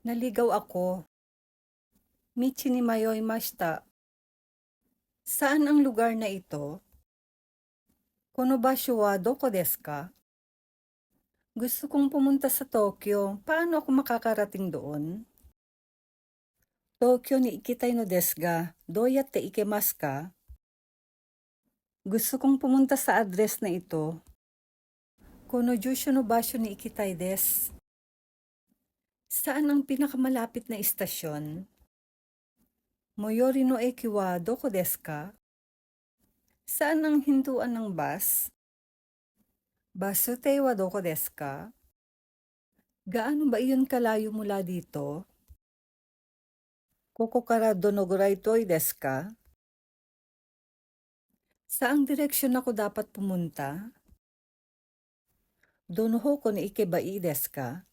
Naligaw ako. Michi ni Mayoy Mashita. Saan ang lugar na ito? Kono basho wa doko desu ka? Gusto kong pumunta sa Tokyo. Paano ako makakarating doon? Tokyo ni ikitay no desu ga, doyatte ikemasu ka? Gusto kong pumunta sa address na ito. Kono jusho no basho ni ikitay desu. Saan ang pinakamalapit na istasyon? Moyori no eki wa doko desu ka? Saan ang hintuan ng bus? Basute wa doko desu ka? Gaano ba iyon kalayo mula dito? Koko kara donogurai toy desu ka? Saang direksyon ako dapat pumunta? Dono hoko ni ikeba ii desu ka?